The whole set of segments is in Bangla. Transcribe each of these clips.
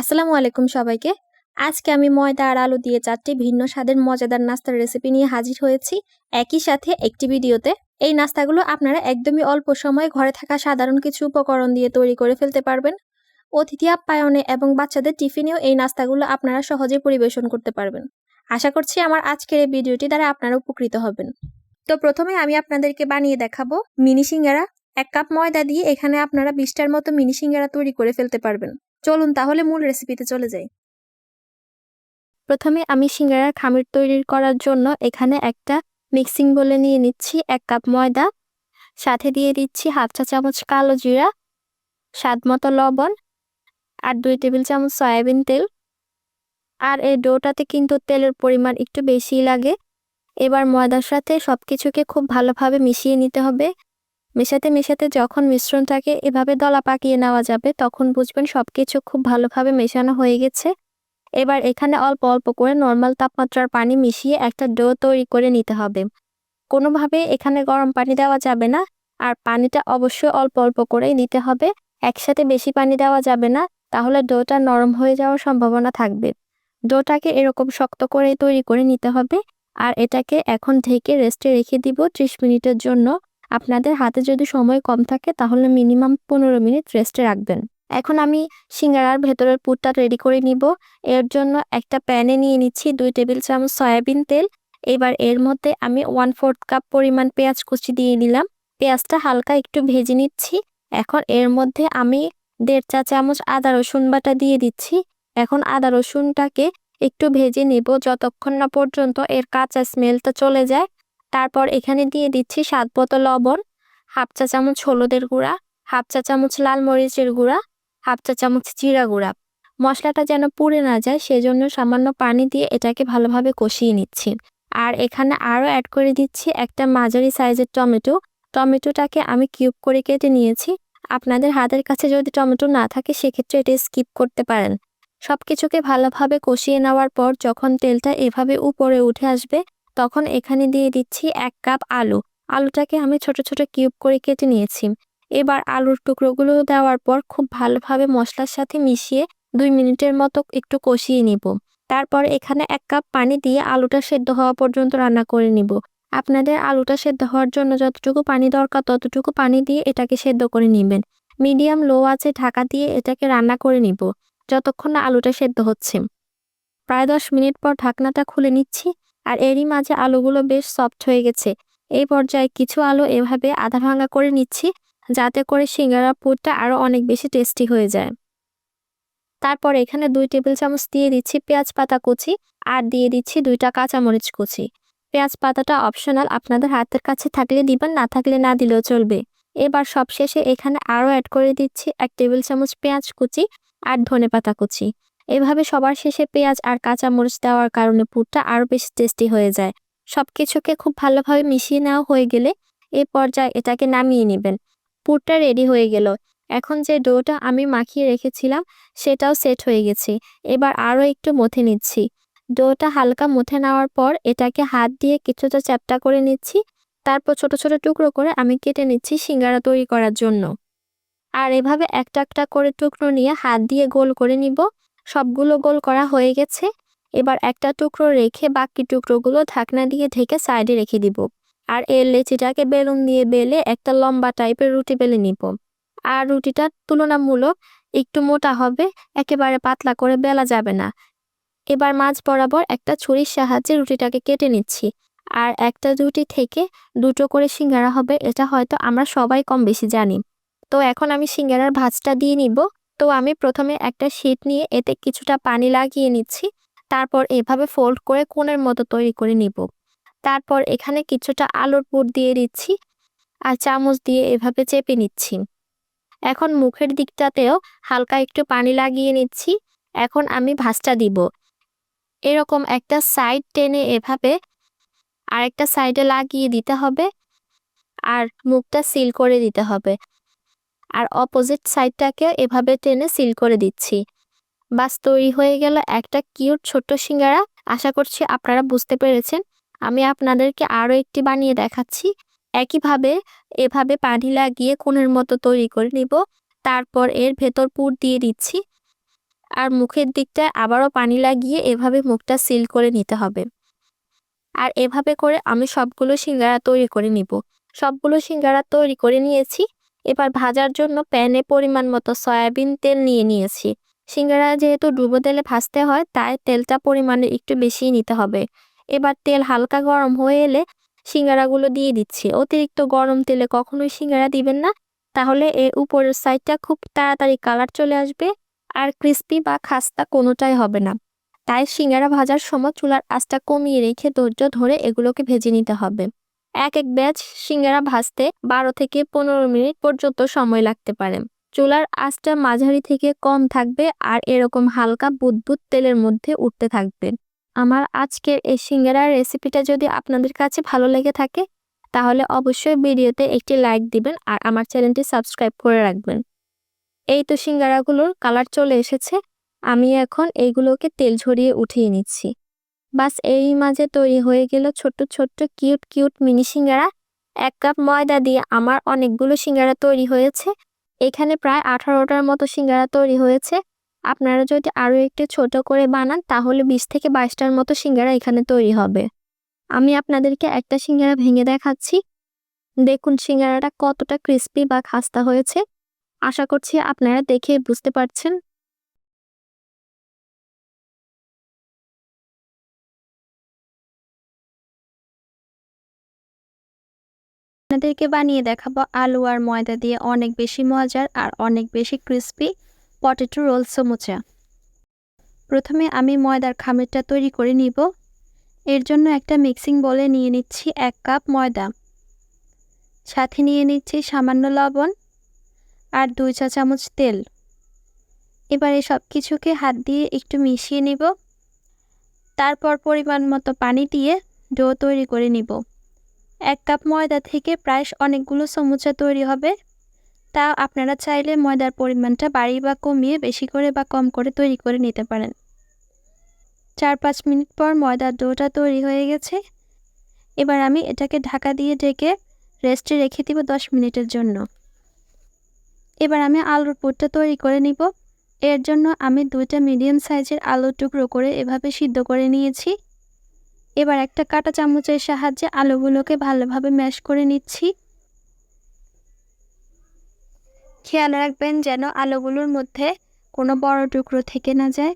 আসসালামু আলাইকুম সবাইকে। আজকে আমি ময়দা আর আলু দিয়ে চারটি ভিন্ন স্বাদের মজাদার নাস্তার রেসিপি নিয়ে হাজির হয়েছি একই সাথে একটি ভিডিওতে। এই নাস্তাগুলো আপনারা একদমই অল্প সময়ে ঘরে থাকা সাধারণ কিছু উপকরণ দিয়ে তৈরি করে ফেলতে পারবেন। অতিথি আপ্যায়নে এবং বাচ্চাদের টিফিনেও এই নাস্তাগুলো আপনারা সহজে পরিবেশন করতে পারবেন। আশা করছি আমার আজকের এই ভিডিওটি দ্বারা আপনারা উপকৃত হবেন। তো প্রথমে আমি আপনাদেরকে বানিয়ে দেখাবো মিনি সিঙ্গারা। এক কাপ ময়দা দিয়ে এখানে আপনারা বিশটার মতো মিনি সিঙ্গারা তৈরি করে ফেলতে পারবেন। চলুন তাহলে মূল রেসিপিতে চলে যাই। প্রথমে আমি সিঙ্গারার খামির তৈরি করার জন্য এখানে একটা মিক্সিং বলে নিয়ে নিচ্ছি এক কাপ ময়দা। সাথে দিয়ে দিচ্ছি হাফ চা চামচ কালো জিরা, স্বাদ মতো লবণ আর দুই টেবিল চামচ সয়াবিন তেল। আর এই ডোটাতে কিন্তু তেলের পরিমাণ একটু বেশি লাগে। এবার ময়দার সাথে সব কিছুকে খুব ভালোভাবে মিশিয়ে নিতে হবে। মেশাতে মেশাতে যখন মিশ্রণটাকে এভাবে দলা পাকিয়ে নেওয়া যাবে, তখন বুঝবেন সব কিছু খুব ভালোভাবে মেশানো হয়ে গেছে। এবার এখানে অল্প অল্প করে নর্মাল তাপমাত্রার পানি মিশিয়ে একটা ডো তৈরি করে নিতে হবে। কোনোভাবে এখানে গরম পানি দেওয়া যাবে না, আর পানিটা অবশ্যই অল্প অল্প করেই নিতে হবে। একসাথে বেশি পানি দেওয়া যাবে না, তাহলে ডোটা নরম হয়ে যাওয়ার সম্ভাবনা থাকবে। ডোটাকে এরকম শক্ত করে তৈরি করে নিতে হবে, আর এটাকে এখন ঢেকে রেস্টে রেখে দিব ত্রিশ মিনিটের জন্য। আপনাদের হাতে যদি সময় কম থাকে, তাহলে মিনিমাম পনেরো মিনিট রেস্টে রাখবেন। এখন আমি সিঙ্গারার ভেতরের পুরটা রেডি করে নিব। এর জন্য একটা প্যানে নিয়ে নিচ্ছি দুই টেবিল চামচ সয়াবিন তেল। এবার এর মধ্যে আমি ওয়ান ফোর্থ কাপ পরিমাণ পেঁয়াজ কুচি দিয়ে নিলাম। পেঁয়াজটা হালকা একটু ভেজে নিচ্ছি। এখন এর মধ্যে আমি দেড় চা চামচ আদা রসুন বাটা দিয়ে দিচ্ছি। এখন আদা রসুনটাকে একটু ভেজে নেব। যতক্ষণ না পর্যন্ত এর কাঁচা স্মেলটা চলে যায় তারপর এখানে দিয়ে দিচ্ছি স্বাদ মতো লবণ, হাফ চা চামচ হলুদের গুঁড়া, হাফ চা চামচ লাল মরিচের গুঁড়া, হাফ চা চামচ জিরা গুঁড়া। মশলাটা যেন পুড়ে না যায়, সেজন্য সামান্য পানি দিয়ে এটাকে ভালোভাবে কষিয়ে নিচ্ছি। আর এখানে আরও অ্যাড করে দিচ্ছি একটা মাঝারি সাইজের টমেটো। টমেটোটাকে আমি কিউব করে কেটে নিয়েছি। আপনাদের হাতের কাছে যদি টমেটো না থাকে, সেক্ষেত্রে এটা স্কিপ করতে পারেন। সব কিছুকে ভালোভাবে কষিয়ে নেওয়ার পর যখন তেলটা এভাবে উপরে উঠে আসবে তখন এখানে দিয়ে দিচ্ছি এক কাপ আলু। আলুটাকে আমি ছোট ছোট কিউব করে কেটে নিয়েছি। এবার আলুর টুকরোগুলো দেওয়ার পর খুব ভালোভাবে মশলার সাথে মিশিয়ে দুই মিনিটের মতো একটু কষিয়ে নিব। তারপর এখানে এক কাপ পানি দিয়ে আলুটা সেদ্ধ হওয়া পর্যন্ত রান্না করে নিব। আপনাদের আলুটা সেদ্ধ হওয়ার জন্য যতটুকু পানি দরকার, ততটুকু পানি দিয়ে এটাকে সেদ্ধ করে নেবেন। মিডিয়াম লো আছে ঢাকা দিয়ে এটাকে রান্না করে নিব, যতক্ষণ না আলুটা সেদ্ধ হচ্ছে। প্রায় দশ মিনিট পর ঢাকনাটা খুলে নিচ্ছি। আর এরই মাঝে আলুগুলো বেশ সফট হয়ে গেছে। এই পর্যায়ে কিছু আলু এভাবে আধা ভাঙা করে নিচ্ছি, যাতে করে সিঙ্গারা পুরটা আরও অনেক বেশি টেস্টি হয়ে যায়। তারপর এখানে দুই টেবিল চামচ দিয়ে দিচ্ছি পেঁয়াজ পাতা কুচি আর দিয়ে দিচ্ছি দুইটা কাঁচামরিচ কুচি। পেঁয়াজ পাতাটা অপশনাল আপনাদের হাতের কাছে থাকলে দিবেন, না থাকলে না দিলেও চলবে। এবার সবশেষে এখানে আরও অ্যাড করে দিচ্ছি এক টেবিল চামচ পেঁয়াজ কুচি আর ধনে পাতা কুচি। এভাবে সবার শেষে পেঁয়াজ আর কাঁচা মরিচ দেওয়ার কারণে পুরটা আরও বেশি টেস্টি হয়ে যায়। সব কিছুকে খুব ভালোভাবে মিশিয়ে নেওয়া হয়ে গেলে এ পর্যায়ে এটাকে নামিয়ে নেবেন। পুরটা রেডি হয়ে গেল। এখন যে ডোটা আমি মাখিয়ে রেখেছিলাম, সেটাও সেট হয়ে গেছে। এবার আরও একটু মথে নিচ্ছি। ডোটা হালকা মুথে নেওয়ার পর এটাকে হাত দিয়ে কিছুটা চ্যাপটা করে নিচ্ছি। তারপর ছোট ছোট টুকরো করে আমি কেটে নিচ্ছি সিঙ্গারা তৈরি করার জন্য। আর এভাবে একটা একটা করে টুকরো নিয়ে হাত দিয়ে গোল করে নিব। সবগুলো গোল করা হয়ে গেছে। এবার একটা টুকরো রেখে বাকি টুকরোগুলো ঢাকনা দিয়ে ঢেকে সাইডে রেখে দিব। আর এর লেচিটাকে বেলুন দিয়ে বেলে একটা লম্বা টাইপের রুটি বেলে নিব। আর রুটিটা তুলনামূলক একটু মোটা হবে, একেবারে পাতলা করে বেলা যাবে না। এবার মাছ বরাবর একটা ছুরির সাহায্যে রুটিটাকে কেটে নিচ্ছি। আর একটা রুটি থেকে দুটো করে সিঙ্গারা হবে, এটা হয়তো আমরা সবাই কম বেশি জানি। তো এখন আমি সিঙ্গারার ভাজটা দিয়ে নিব। তো আমি প্রথমে একটা শীট নিয়ে এতে কিছুটা পানি লাগিয়ে নিচ্ছি। তারপর এভাবে ফোল্ড করে কোণের মতো তৈরি করে নিব। তারপর এখানে কিছুটা আলুর পুর দিয়ে দিচ্ছি আর চামচ দিয়ে এভাবে চেপে নিচ্ছি। এখন মুখের দিকটাতেও হালকা একটু পানি লাগিয়ে নিচ্ছি। এখন আমি ভাজটা দিব। এরকম একটা সাইড টেনে এভাবে আরেকটা সাইডে লাগিয়ে দিতে হবে আর মুখটা সিল করে দিতে হবে। আর অপোজিট সাইডটাকে এভাবে টেনে সিল করে দিচ্ছি। বাস, তৈরি হয়ে গেল একটা কিউট ছোট্ট সিঙ্গারা। আশা করছি আপনারা বুঝতে পেরেছেন। আমি আপনাদেরকে আরও একটি বানিয়ে দেখাচ্ছি। একইভাবে এভাবে পানি লাগিয়ে কোণের মতো তৈরি করে নিব। তারপর এর ভেতর পুর দিয়ে দিচ্ছি। আর মুখের দিকটায় আবারও পানি লাগিয়ে এভাবে মুখটা সিল করে নিতে হবে। আর এভাবে করে আমি সবগুলো সিঙ্গারা তৈরি করে নিব। সবগুলো সিঙ্গারা তৈরি করে নিয়েছি। এবার ভাজার জন্য প্যানে পরিমাণ মতো সয়াবিন তেল নিয়ে নিয়েছি। সিঙ্গারা যেহেতু ডুবো তেলে ভাজতে হয়, তাই তেলটা পরিমাণে একটু বেশি নিতে হবে। এবার তেল হালকা গরম হয়ে এলে সিঙ্গারাগুলো দিয়ে দিচ্ছি। অতিরিক্ত গরম তেলে কখনোই সিঙ্গারা দিবেন না। তাহলে এর উপরের সাইডটা খুব তাড়াতাড়ি কালার চলে আসবে আর ক্রিস্পি বা খাস্তা কোনোটাই হবে না। তাই সিঙ্গারা ভাজার সময় চুলার আঁচটা কমিয়ে রেখে ধৈর্য ধরে এগুলোকে ভেজে নিতে হবে। এক এক ব্যাচ সিঙ্গারা ভাজতে বারো থেকে পনেরো মিনিট পর্যন্ত সময় লাগতে পারে। চুলার আঁচটা মাঝারি থেকে কম থাকবে আর এরকম হালকা বুদবুদ তেলের মধ্যে উঠতে থাকবে। আমার আজকের এই সিঙ্গারার রেসিপিটা যদি আপনাদের কাছে ভালো লেগে থাকে, তাহলে অবশ্যই ভিডিওতে একটি লাইক দিবেন আর আমার চ্যানেলটি সাবস্ক্রাইব করে রাখবেন। এই তো সিঙ্গারাগুলোর কালার চলে এসেছে, আমি এখন এইগুলোকে তেল ঝরিয়ে উঠিয়ে নিচ্ছি। বাস এই মাঝে তৈরি হয়ে গেল ছোট্ট ছোট্ট, কিউট কিউট মিনি সিঙ্গারা। এক কাপ ময়দা দিয়ে আমার অনেকগুলো সিঙ্গারা তৈরি হয়েছে। এখানে প্রায় আঠারোটার মতো সিঙ্গারা তৈরি হয়েছে। আপনারা যদি আরও একটু ছোট করে বানান, তাহলে বিশ থেকে বাইশটার মতো সিঙ্গারা এখানে তৈরি হবে। আমি আপনাদেরকে একটা সিঙ্গারা ভেঙে দেখাচ্ছি। দেখুন সিঙ্গারাটা কতটা ক্রিস্পি বা খাস্তা হয়েছে। আশা করছি আপনারা দেখে বুঝতে পারছেন। আপনাদেরকে বানিয়ে দেখাবো আলু আর ময়দা দিয়ে অনেক বেশি মজার আর অনেক বেশি ক্রিস্পি পটেটো রোল সমুচা। প্রথমে আমি ময়দার খামিরটা তৈরি করে নিব। এর জন্য একটা মিক্সিং বলে নিয়ে নিচ্ছি এক কাপ ময়দা। সাথে নিয়ে নিচ্ছি সামান্য লবণ আর দুই চা চামচ তেল। এবার সব কিছুকে হাত দিয়ে একটু মিশিয়ে নিব। তারপর পরিমাণ মতো পানি দিয়ে ডো তৈরি করে নিব। এক কাপ ময়দা থেকে প্রায় অনেকগুলো সমুচা তৈরি হবে। তা আপনারা চাইলে ময়দার পরিমাণটা বাড়িয়ে বা কমিয়ে বেশি করে বা কম করে তৈরি করে নিতে পারেন। চার পাঁচ মিনিট পর ময়দার ডোটা তৈরি হয়ে গেছে। এবার আমি এটাকে ঢাকা দিয়ে ঢেকে রেস্টে রেখে দিব দশ মিনিটের জন্য। এবার আমি আলুর পুরটা তৈরি করে নিব। এর জন্য আমি দুইটা মিডিয়াম সাইজের আলুর টুকরো করে এভাবে সিদ্ধ করে নিয়েছি। এবার একটা কাটা চামচের সাহায্যে আলুগুলোকে ভালোভাবে ম্যাশ করে নিচ্ছি। খেয়াল রাখবেন যেন আলুগুলোর মধ্যে কোনো বড় টুকরো থেকে না যায়।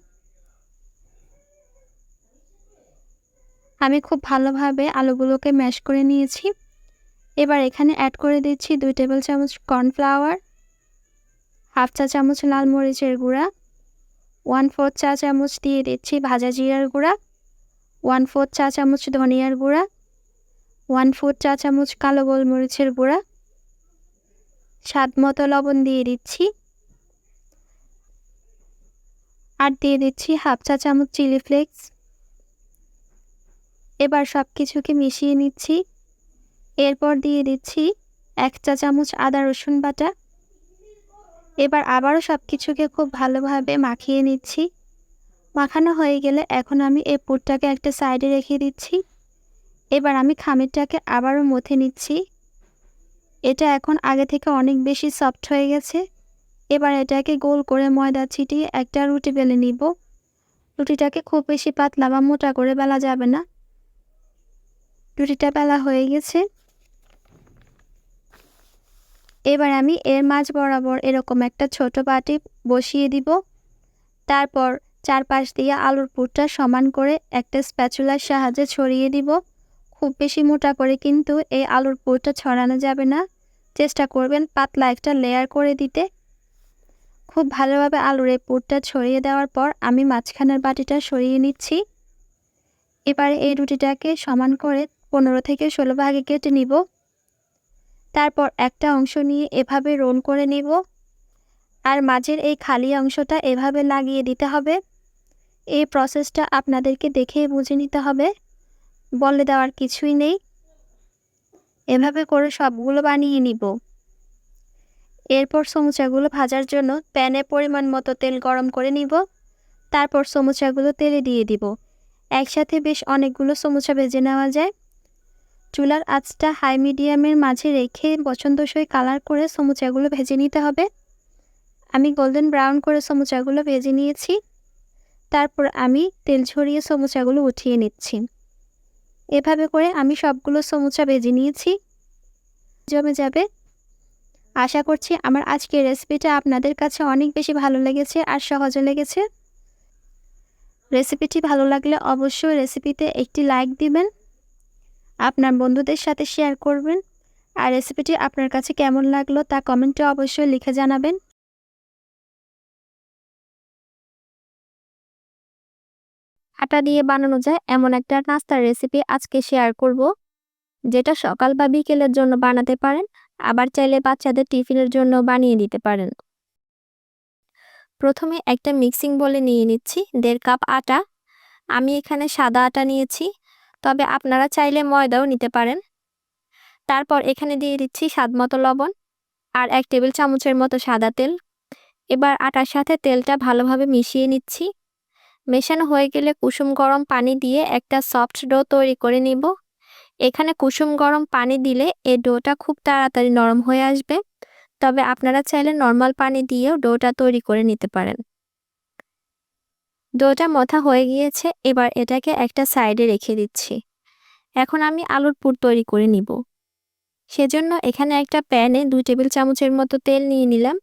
আমি খুব ভালোভাবে আলুগুলোকে ম্যাশ করে নিয়েছি। এবার এখানে অ্যাড করে দিচ্ছি দুই টেবিল চামচ কর্নফ্লাওয়ার হাফ চা চামচ লাল মরিচের গুঁড়া ওয়ান ফোর চা চামচ দিয়ে দিচ্ছি ভাজা জিরার গুঁড়া। ওয়ান ফোর চা চামচ ধনিয়ার গুঁড়া ওয়ান ফোর চা চামচ কালো গোলমরিচের গুঁড়া, স্বাদ মতো লবণ দিয়ে দিচ্ছি, আর দিয়ে দিচ্ছি হাফ চা চামচ চিলি ফ্লেক্স। এবার সব কিছুকে মিশিয়ে নিচ্ছি। এরপর দিয়ে দিচ্ছি এক চা চামচ আদা রসুন বাটা। এবার আবারও সব কিছুকে খুব ভালোভাবে মাখিয়ে নিচ্ছি। মাখানো হয়ে গেলে এখন আমি এই পুরটাকে একটা সাইডে রেখে দিচ্ছি। এবার আমি খামিরটাকে আবারও মথে নিচ্ছি। এটা এখন আগে থেকে অনেক বেশি সফট হয়ে গেছে। এবার এটাকে গোল করে ময়দা ছিটিয়ে একটা রুটি বেলে নিব। রুটিটাকে খুব বেশি পাতলা বা মোটা করে বেলা যাবে না। রুটিটা বেলা হয়ে গেছে। এবার আমি এর মাঝ বরাবর এরকম একটা ছোট বাটি বসিয়ে দিব। তারপর চারপাশ দিয়ে আলুর পুরটা সমান করে একটা স্প্যাচুলার সাহায্যে ছড়িয়ে দিব। খুব বেশি মোটা করে কিন্তু এই আলুর পুরটা ছড়ানো যাবে না। চেষ্টা করবেন পাতলা একটা লেয়ার করে দিতে। খুব ভালোভাবে আলুর এই পুরটা ছড়িয়ে দেওয়ার পর আমি মাঝখানের বাটিটা সরিয়ে নিচ্ছি। এবারে এই রুটিটাকে সমান করে পনেরো থেকে ষোলো ভাগে কেটে নিব। তারপর একটা অংশ নিয়ে এভাবে রোল করে নিব। আর মাঝের এই খালি অংশটা এভাবে লাগিয়ে দিতে হবে। এই প্রসেসটা আপনাদেরকে দেখে বুঝে নিতে হবে। বলে দেওয়ার কিছুই নেই। এভাবে করে সবগুলো বানিয়ে নিব। এরপর সমুচাগুলো ভাজার জন্য প্যানে পরিমাণ মতো তেল গরম করে নিব। তারপর সমুচাগুলো তেলে দিয়ে দিব। একসাথে বেশ অনেকগুলো সমুচা ভেজে নেওয়া যায়। চুলার আঁচটা হাই মিডিয়ামের মাঝে রেখে পছন্দসই কালার করে সমুচাগুলো ভেজে নিতে হবে। আমি গোল্ডেন ব্রাউন করে সমুচাগুলো ভেজে নিয়েছি। তারপর আমি তেল ঝরিয়ে সমুচাগুলো উঠিয়ে নিচ্ছি। এভাবে করে আমি সবগুলো সমুচা বেজে নিয়েছি। জমে যাবে। আশা করছি আমার আজকের রেসিপিটা আপনাদের কাছে অনেক বেশি ভালো লেগেছে আর সহজে লেগেছে। রেসিপিটি ভালো লাগলে অবশ্যই রেসিপিতে একটি লাইক দিবেন, আপনার বন্ধুদের সাথে শেয়ার করবেন। আর রেসিপিটি আপনার কাছে কেমন লাগল তা কমেন্টে অবশ্যই লিখে জানাবেন। আটা দিয়ে বানানো যায় এমন একটা নাস্তার রেসিপি আজকে শেয়ার করব, যেটা সকাল বা বিকেলের জন্য বানাতে পারেন, আবার চাইলে বাচ্চাদের টিফিনের জন্য বানিয়ে দিতে পারেন। প্রথমে একটা মিক্সিং বলে নিয়ে নিচ্ছি, দেড় কাপ আটা। আমি এখানে সাদা আটা নিয়েছি, তবে আপনারা চাইলে ময়দাও নিতে পারেন। তারপর এখানে দিয়ে দিচ্ছি স্বাদ মতো লবণ আর এক টেবিল চামচের মতো সাদা তেল। এবার আটার সাথে তেলটা ভালোভাবে মিশিয়ে নিচ্ছি। মেশানো হয়ে গেলে কুসুম গরম পানি দিয়ে একটা সফট ডো তৈরি করে নিব। এখানে কুসুম গরম পানি দিলে এই ডোটা খুব তাড়াতাড়ি নরম হয়ে আসবে। তবে আপনারা চাইলে নর্মাল পানি দিয়েও ডোটা তৈরি করে নিতে পারেন। ডোটা মথা হয়ে গিয়েছে, এবার এটাকে একটা সাইডে রেখে দিচ্ছি। এখন আমি আলুর পুর তৈরি করে নিব। সেজন্য এখানে একটা প্যানে দুই টেবিল চামচের মতো তেল নিয়ে নিলাম।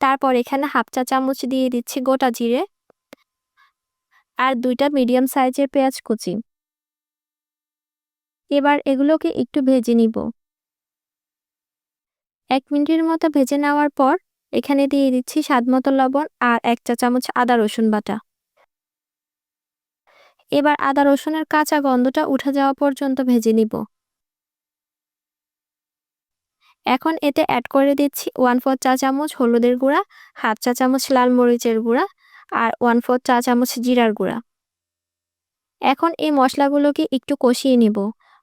তারপর এখানে হাফ চা চামচ দিয়ে দিচ্ছি গোটা জিরে। আর দুইটা মিডিয়াম সাইজের পেঁয়াজ কুচি। এবার এগুলোকে একটু ভেজে নিব। এক মিনিটের মতো ভেজে নেওয়ার পর এখানে দিয়ে দিচ্ছি স্বাদ মতো লবণ আর এক চা চামচ আদা রসুন বাটা। এবার আদা রসুনের কাঁচা গন্ধটা উঠে যাওয়া পর্যন্ত ভেজে নিব। এখন এতে অ্যাড করে দিচ্ছি ওয়ান ফোর চা চামচ হলুদের গুঁড়া হাফ চা চামচ লাল মরিচের গুঁড়া আর ওয়ান ফোর চা চামচ জিরার গুঁড়া। এখন এই মশলাগুলোকে একটু কষিয়ে নিব।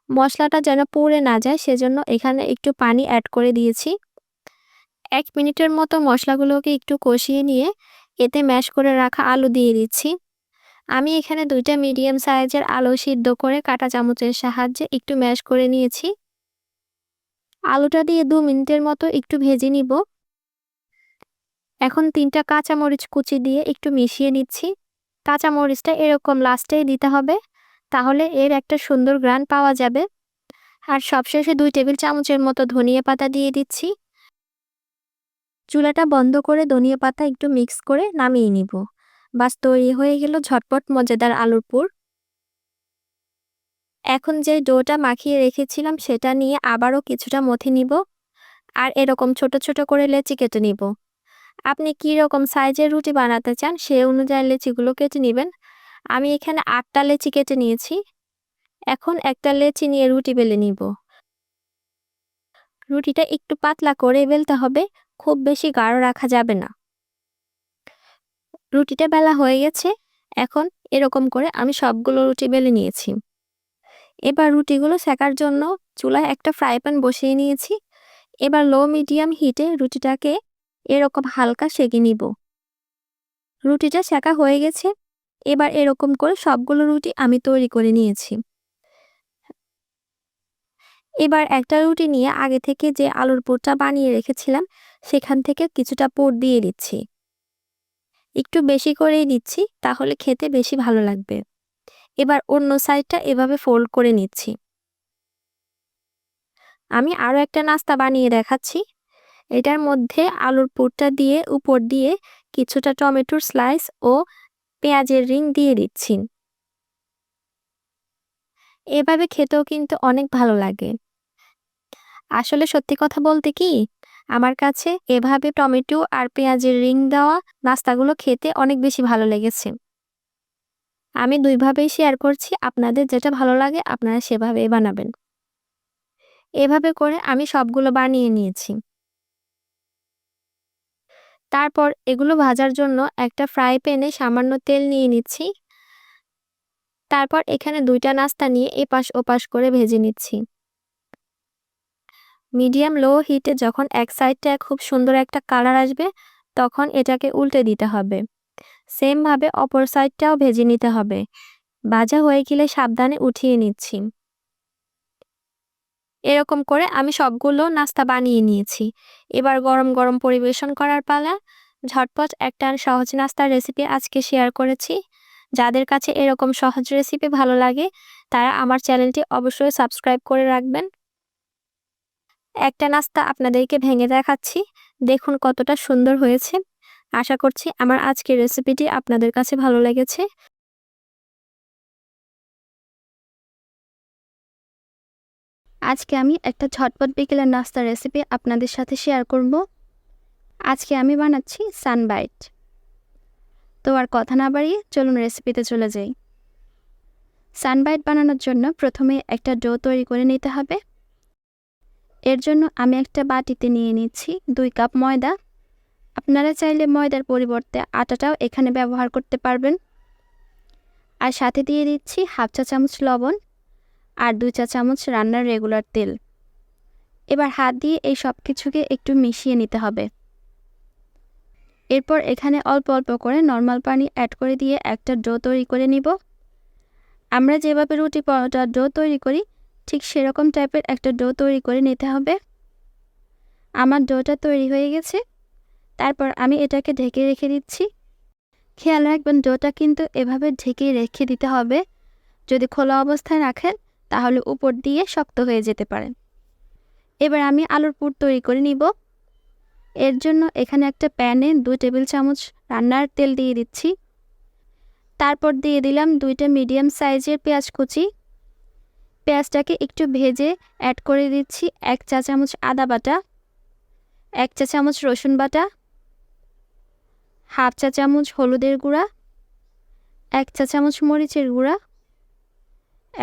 মশলাটা যেন পুড়ে না যায়, সেজন্য এখানে একটু পানি অ্যাড করে দিয়েছি। এক মিনিটের মতো মশলাগুলোকে একটু কষিয়ে নিয়ে এতে ম্যাশ করে রাখা আলু দিয়ে দিচ্ছি। আমি এখানে দুইটা মিডিয়াম সাইজের আলু সিদ্ধ করে কাটা চামচের সাহায্যে একটু ম্যাশ করে নিয়েছি। আলুটা দিয়ে দু মিনিটের মতো একটু ভেজে নিব। এখন তিনটা কাঁচামরিচ কুচি দিয়ে একটু মিশিয়ে নিচ্ছি। কাঁচামরিচটা এরকম লাস্টেই দিতে হবে, তাহলে এর একটা সুন্দর গ্রান পাওয়া যাবে। আর সবশেষে দুই টেবিল চামচের মতো ধনিয়া পাতা দিয়ে দিচ্ছি। চুলাটা বন্ধ করে ধনিয়া পাতা একটু মিক্স করে নামিয়ে নিব। বাস তৈরি হয়ে গেল ঝটপট মজাদার আলুর পুর। এখন যে ডোটা মাখিয়ে রেখেছিলাম সেটা নিয়ে আবারও কিছুটা মথে নিব। আর এরকম ছোট ছোট করে লেচি কেটে নিব। আপনি কি রকম সাইজের রুটি বানাতে চান সে অনুযায়ী লেচিগুলো কেটে নেবেন। আমি এখানে আটটা লেচি কেটে নিয়েছি। এখন একটা লেচি নিয়ে রুটি বেলে নিব। রুটিটা একটু পাতলা করে বেলতে হবে, খুব বেশি গাঢ় রাখা যাবে না। রুটিটা বেলা হয়ে গেছে, এখন এরকম করে আমি সবগুলো রুটি বেলে নিয়েছি। এবার রুটিগুলো সেকার জন্য চুলায় একটা ফ্রাই প্যান বসিয়ে নিয়েছি। এবার লো মিডিয়াম হিটে রুটিটাকে এরকম হালকা সেঁকে নিব। রুটিটা সেকা হয়ে গেছে, এবার এরকম করে সবগুলো রুটি আমি তৈরি করে নিয়েছি। এবার একটা রুটি নিয়ে আগে থেকে যে আলুর পুরটা বানিয়ে রেখেছিলাম, সেখান থেকে কিছুটা পুর দিয়ে দিচ্ছি। একটু বেশি করেই দিচ্ছি, তাহলে খেতে বেশি ভালো লাগবে। এবার অন্য সাইডটা এভাবে ফোল্ড করে নিচ্ছি। আমি আরও একটা নাস্তা বানিয়ে দেখাচ্ছি। এটার মধ্যে আলুর পুরটা দিয়ে উপর দিয়ে কিছুটা টমেটোর স্লাইস ও পেঁয়াজের রিং দিয়ে দিচ্ছি। এভাবে খেতেও কিন্তু অনেক ভালো লাগে। আসলে সত্যি কথা বলতে কি, আমার কাছে এভাবে টমেটো আর পেঁয়াজের রিং দেওয়া নাস্তাগুলো খেতে অনেক বেশি ভালো লেগেছে। আমি দুইভাবেই শেয়ার করছি, আপনাদের যেটা ভালো লাগে আপনারা সেভাবেই বানাবেন। এভাবে করে আমি সবগুলো বানিয়ে নিয়েছি। তারপর এগুলো ভাজার জন্য একটা ফ্রাই প্যানে সামান্য তেল নিয়ে নিচ্ছি। তারপর এখানে দুইটা নাস্তা নিয়ে এপাশ ওপাশ করে ভেজে নিচ্ছি। মিডিয়াম লো হিটে যখন এক সাইডটা খুব সুন্দর একটা কালার আসবে, তখন এটাকে উল্টে দিতে হবে। সেমভাবে অপর সাইডটাও ভেজে নিতে হবে। ভাজা হয়ে গেলে সাবধানে উঠিয়ে নিচ্ছি। এরকম করে আমি সবগুলো নাস্তা বানিয়ে নিয়েছি। এবার গরম গরম পরিবেশন করার পালা, ঝটপট একটা সহজ নাস্তার রেসিপি আজকে শেয়ার করেছি। যাদের কাছে এরকম সহজ রেসিপি ভালো লাগে, তারা আমার চ্যানেলটি অবশ্যই সাবস্ক্রাইব করে রাখবেন। একটা নাস্তা আপনাদেরকে ভেঙে দেখাচ্ছি, দেখুন কতটা সুন্দর হয়েছে। আশা করছি আমার আজকের রেসিপিটি আপনাদের কাছে ভালো লেগেছে। আজকে আমি একটা ঝটপট বিকেলের নাস্তার রেসিপি আপনাদের সাথে শেয়ার করব। আজকে আমি বানাচ্ছি সানবাইট তো আর কথা না বাড়িয়ে চলুন রেসিপিতে চলে যাই। সানবাইট বানানোর জন্য প্রথমে একটা ডো তৈরি করে নিতে হবে। এর জন্য আমি একটা বাটিতে নিয়ে নিচ্ছি দুই কাপ ময়দা। আপনারা চাইলে ময়দার পরিবর্তে আটাটাও এখানে ব্যবহার করতে পারবেন। আর সাথে দিয়ে দিচ্ছি হাফ চা চামচ লবণ। আর দুই চা চামচ রান্নার রেগুলার তেল। এবার হাত দিয়ে এই সব কিছুকে একটু মিশিয়ে নিতে হবে। এরপর এখানে অল্প অল্প করে নর্মাল পানি অ্যাড করে দিয়ে একটা ডো তৈরি করে নিব। আমরা যেভাবে রুটি পরোটার ডো তৈরি করি, ঠিক সেরকম টাইপের একটা ডো তৈরি করে নিতে হবে। আমার ডোটা তৈরি হয়ে গেছে। তারপর আমি এটাকে ঢেকে রেখে দিচ্ছি। খেয়াল রাখবেন ডোটা কিন্তু এভাবে ঢেকে রেখে দিতে হবে। যদি খোলা অবস্থায় রাখেন তাহলে উপর দিয়ে শক্ত হয়ে যেতে পারে। এবার আমি আলুর পুর তৈরি করে নিব। এর জন্য এখানে একটা প্যানে দুই টেবিল চামচ রান্নার তেল দিয়ে দিচ্ছি। তারপর দিয়ে দিলাম দুইটা মিডিয়াম সাইজের পেঁয়াজ কুচি। পেঁয়াজটাকে একটু ভেজে অ্যাড করে দিচ্ছি এক চা চামচ আদা বাটা, এক চা চামচ রসুন বাটা, হাফ চা চামচ হলুদের গুঁড়া, এক চা চামচ মরিচের গুঁড়া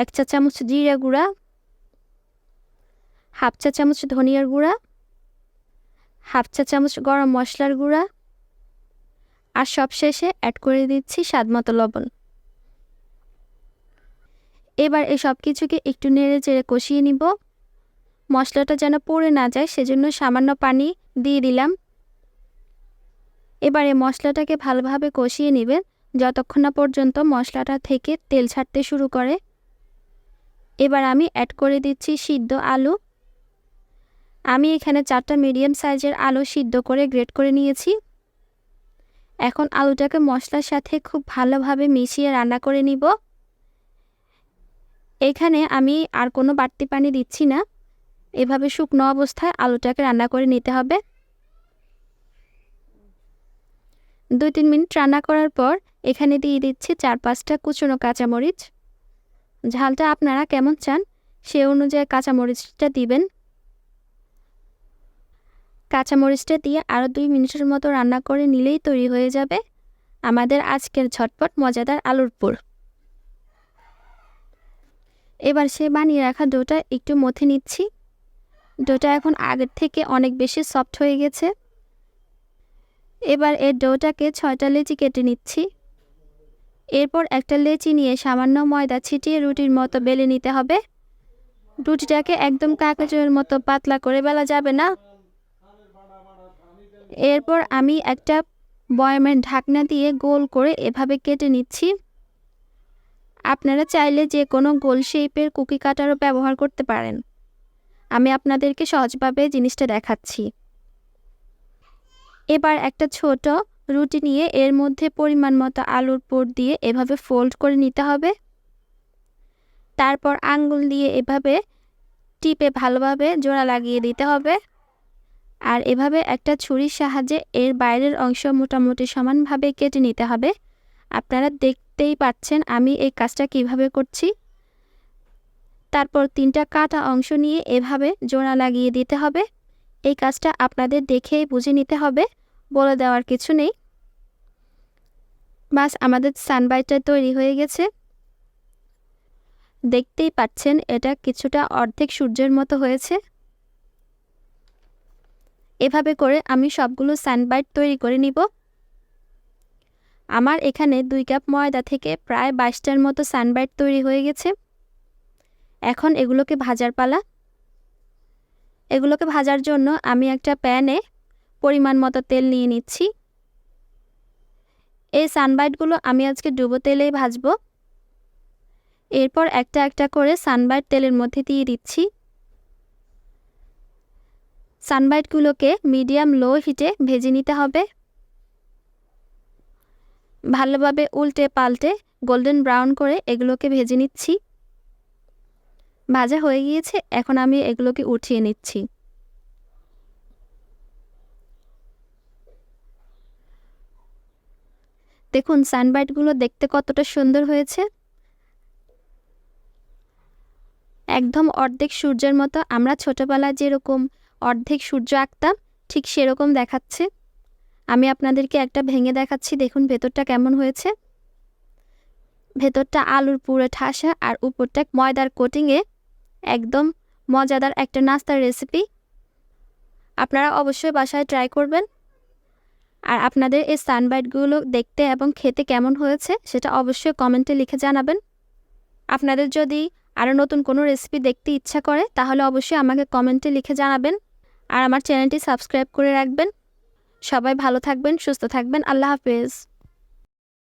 এক চা চামচ জিরা গুঁড়া, হাফ চা চামচ ধনিয়ার গুঁড়া, হাফ চা চামচ গরম মশলার গুঁড়া আর সবশেষে অ্যাড করে দিচ্ছি স্বাদমতো লবণ। এবার এই সব কিছুকে একটু নেড়ে চেড়ে কষিয়ে নিব। মশলাটা যেন পড়ে না যায় সেজন্য সামান্য পানি দিয়ে দিলাম। এবার মশলাটাকে ভালোভাবে কষিয়ে নেবেন। যতক্ষণ না পর্যন্ত মশলাটা থেকে তেল ছাড়তে শুরু করে এবার আমি অ্যাড করে দিচ্ছি সিদ্ধ আলু। আমি এখানে চারটা মিডিয়াম সাইজের আলু সিদ্ধ করে গ্রেট করে নিয়েছি। এখন আলুটাকে মশলার সাথে খুব ভালোভাবে মিশিয়ে রান্না করে নিব। এখানে আমি আর কোনো বাড়তি পানি দিচ্ছি না। এভাবে শুকনো অবস্থায় আলুটাকে রান্না করে নিতে হবে। দুই তিন মিনিট রান্না করার পর এখানে দিয়ে দিচ্ছি চার পাঁচটা কুচনো কাঁচামরিচ। ঝালটা আপনারা কেমন চান, সে অনুযায়ী কাঁচামরিচটা দিবেন। কাঁচামরিচটা দিয়ে আরও দুই মিনিটের মতো রান্না করে নিলেই তৈরি হয়ে যাবে আমাদের আজকের ঝটপট মজাদার আলুর পুর। এবার সে বানিয়ে রাখা ডোটা একটু মথে নিচ্ছি। ডোটা এখন আগের থেকে অনেক বেশি সফট হয়ে গেছে। এবার এর ডোটাকে ছয়টা লেচি কেটে নিচ্ছি। এরপর একটা লেচি নিয়ে সামান্য ময়দা ছিটিয়ে রুটির মতো বেলে নিতে হবে। রুটিটাকে একদম কাকাচের মতো পাতলা করে বেলা যাবে না। এরপর আমি একটা বয়ামের ঢাকনা দিয়ে গোল করে এভাবে কেটে নিচ্ছি। আপনারা চাইলে যে কোনো গোল শেপের কুকি কাটারও ব্যবহার করতে পারেন। আমি আপনাদেরকে সহজভাবে জিনিসটা দেখাচ্ছি। এবার একটা ছোট রুটি নিয়ে এর মধ্যে পরিমাণ মতো আলুর পুর দিয়ে এভাবে ফোল্ড করে নিতে হবে। তারপর আঙ্গুল দিয়ে এভাবে টিপে ভালোভাবে জোড়া লাগিয়ে দিতে হবে। আর এভাবে একটা ছুরির সাহায্যে এর বাইরের অংশ মোটামুটি সমানভাবে কেটে নিতে হবে। আপনারা দেখতেই পাচ্ছেন আমি এই কাজটা কীভাবে করছি। তারপর তিনটা কাটা অংশ নিয়ে এভাবে জোড়া লাগিয়ে দিতে হবে। এই কাজটা আপনাদের দেখেই বুঝে নিতে হবে, বলে দেওয়ার কিছু নেই। বাস আমাদের সানবাইটটা তৈরি হয়ে গেছে। দেখতেই পাচ্ছেন, এটা কিছুটা অর্ধেক সূর্যের মতো হয়েছে। এভাবে করে আমি সবগুলো স্যান্ডবাইট তৈরি করে নিব। আমার এখানে দুই কাপ ময়দা থেকে প্রায় বাইশটার মতো স্যান্ডবাইট তৈরি হয়ে গেছে। এখন এগুলোকে ভাজার পালা। এগুলোকে ভাজার জন্য আমি একটা প্যানে পরিমাণ মতো তেল নিয়ে নিচ্ছি। এই সানবাইটগুলো আমি আজকে ডুবো তেলেই ভাজবো। এরপর একটা একটা করে সানবাইট তেলের মধ্যে দিয়ে দিচ্ছি। সানবাইটগুলোকে মিডিয়াম লো হিটে ভেজে নিতে হবে। ভালোভাবে উল্টে পাল্টে গোল্ডেন ব্রাউন করে এগুলোকে ভেজে নিচ্ছি। ভাজা হয়ে গিয়েছে, এখন আমি এগুলোকে উঠিয়ে নিচ্ছি। দেখুন, সানবাইটগুলো দেখতে কতটা সুন্দর হয়েছে। একদম অর্ধেক সূর্যের মতো। আমরা ছোটোবেলায় যেরকম অর্ধেক সূর্য আঁকতাম, ঠিক সেরকম দেখাচ্ছে। আমি আপনাদেরকে একটা ভেঙে দেখাচ্ছি, দেখুন ভেতরটা কেমন হয়েছে। ভেতরটা আলুর পুরো ঠাসা আর উপরটা ময়দার কোটিংয়ে একদম মজাদার একটা নাস্তার রেসিপি আপনারা অবশ্যই বাসায় ট্রাই করবেন। আর আপনাদের এই সানবাইটগুলো দেখতে এবং খেতে কেমন হয়েছে সেটা অবশ্যই কমেন্টে লিখে জানাবেন। আপনাদের যদি আরও নতুন কোনো রেসিপি দেখতে ইচ্ছা করে, তাহলে অবশ্যই আমাকে কমেন্টে লিখে জানাবেন আর আমার চ্যানেলটি সাবস্ক্রাইব করে রাখবেন। সবাই ভালো থাকবেন, সুস্থ থাকবেন। আল্লাহ হাফেজ।